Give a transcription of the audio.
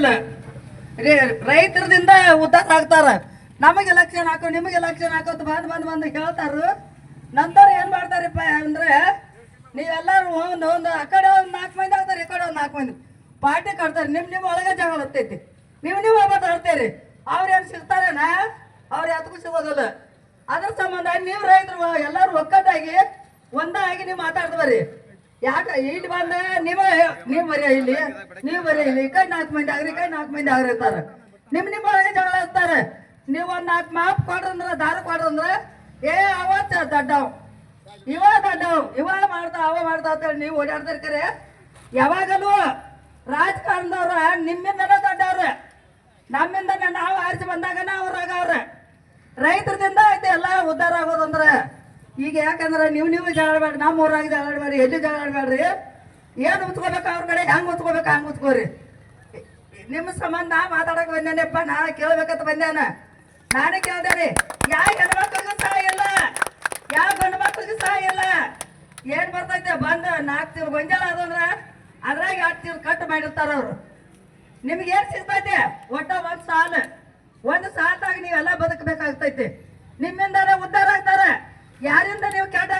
ಇಲ್ಲ. ರೈತರದಿಂದ ಉದ್ದಾರ ಆಗ್ತಾರ. ನಮಗೆ ಎಲೆಕ್ಷನ್ ಹಾಕೋ ನಿಮಗೆ ಎಲೆಕ್ಷನ್ ಹಾಕೋದು ಬಂದು ಬಂದು ಬಂದು ಹೇಳ್ತಾರು. ನಂತರ ಏನ್ ಮಾಡ್ತಾರಪ್ಪ ಅಂದ್ರೆ, ನೀವೆಲ್ಲರೂ ಒಂದು ಒಂದು ಆ ಕಡೆ ಒಂದು ನಾಲ್ಕು ಮಂದಿ ಆಗ್ತಾರೆ, ಈ ಕಡೆ ಒಂದು ನಾಲ್ಕು ಮಂದಿ. ಪಾರ್ಟಿ ಕಟ್ತಾರೆ, ನಿಮ್ ನಿಮ್ ಒಳಗೆ ಜಗಳ ಹತ್ತೈತಿ. ನೀವು ನೀವು ಮಾತಾಡ್ತೀರಿ ಅವ್ರೇನು ಸಿಗ್ತಾರೇನ? ಅವ್ರು ಯಾತಕ್ಕೂ ಸಿಗೋದಿಲ್ಲ. ಅದ್ರ ಸಂಬಂಧ ನೀವು ರೈತರು ಎಲ್ಲರೂ ಒಕ್ಕಟ್ಟಾಗಿ ಒಂದಾಗಿ ನೀವು ಮಾತಾಡ್ತೀರಿ ಯಾಕೆ? ಇಲ್ಲಿ ಬಂದ ನೀವು ನೀವು ಬರೀ ಇಲ್ಲಿ. ನೀವು ಬರೀ ಇಲ್ಲಿ. ಕೈ ನಾಲ್ಕು ಮಂದಿ ಆಗ್ರಿ, ಕೈ ನಾಲ್ಕು ಮಂದಿ ಆಗ್ರಿ ಇರ್ತಾರೆ ನಿಮ್ ನಿಮ್ಮ ಒಳಗೆ ಜಗಳ ಇರ್ತಾರೆ ನೀವು ಒಂದ್ ನಾಲ್ಕು ಮಾಪ್ ಕೊಡ್ರಂದ್ರ, ದಾರ ಕೊಡ್ರಂದ್ರ, ಏ ಅವತ್ತ ದಡ್ಡವ್. ಇವ ದಡ್ಡವ್. ಇವ ಮಾಡ್ತಾ ಅವ ಮಾಡ್ತಾ ಅಂತೇಳಿ ನೀವು ಓಡಾಡ್ತಾರೆ ಕರೆ. ಯಾವಾಗಲೂ ರಾಜಕಾರಣದವ್ರ ನಿಮ್ಮಿಂದನೇ ದೊಡ್ಡವ್ರ. ನಮ್ಮಿಂದನೇ ನಾವು ಆರಿಸಿ ಬಂದಾಗ ಅವ್ರಾಗವ್ರೆ ಅವ್ರ. ರೈತರದಿಂದ ಐತೆ ಎಲ್ಲ ಉದ್ಧಾರ ಈಗ ಯಾಕಂದ್ರೆ ನೀವು ನೀವು ಜಗಳಬೇಡ್ರಿ ನಮ್ಮ ಊರಾಗ ಜಗಳಬೇಡ್ರಿ ಎಲ್ಲಿ ಜಗಳಬೇಡ್ರಿ ಏನು ಉತ್ಕೋಬೇಕು ಅವ್ರ ಕಡೆ? ಹೆಂಗ್ ಉತ್ಕೋಬೇಕು, ಹಂಗ್ ಉತ್ಕೋರಿ. ನಿಮ್ಮ ಸಂಬಂಧ ನಾ ಮಾತಾಡಕ್ ಬಂದೇನಪ್ಪ, ನಾ ಕೇಳ್ಬೇಕಂತ ಬಂದೇನ? ನಾನೇ ರೀ ಯಾವ ಹೆಣ್ಮಕ್ಳಿಗೂ ಸಹಾಯ ಇಲ್ಲ? ಯಾವ ಗಂಡು ಮಕ್ಳಿಗೂ ಸಹ ಇಲ್ಲ? ಏನ್ ಬರ್ತೈತೆ? ಬಂದು ನಾಲ್ಕು ತಿರು ಗೊಂಜಾಳ ಅದಂದ್ರ ಅದ್ರಾಗ ಎರಡು ತಿರು ಕಟ್ ಮಾಡಿರ್ತಾರ ಅವ್ರು. ನಿಮ್ಗೆ ಏನ್ ಸಿಗ್ತೈತೆ? ಒಟ್ಟ ಒಂದ್ ಸಾಲ. ಒಂದ್ ಸಾಲದಾಗ ನೀವೆಲ್ಲ ಬದುಕಬೇಕಾಗ್ತೈತಿ. ನಿಮ್ಮಿಂದಾನೇ ಆಗ್ತಾರ ಯಾರಿಂದ ನೀವು ಕೆಟ್ಟಾಗ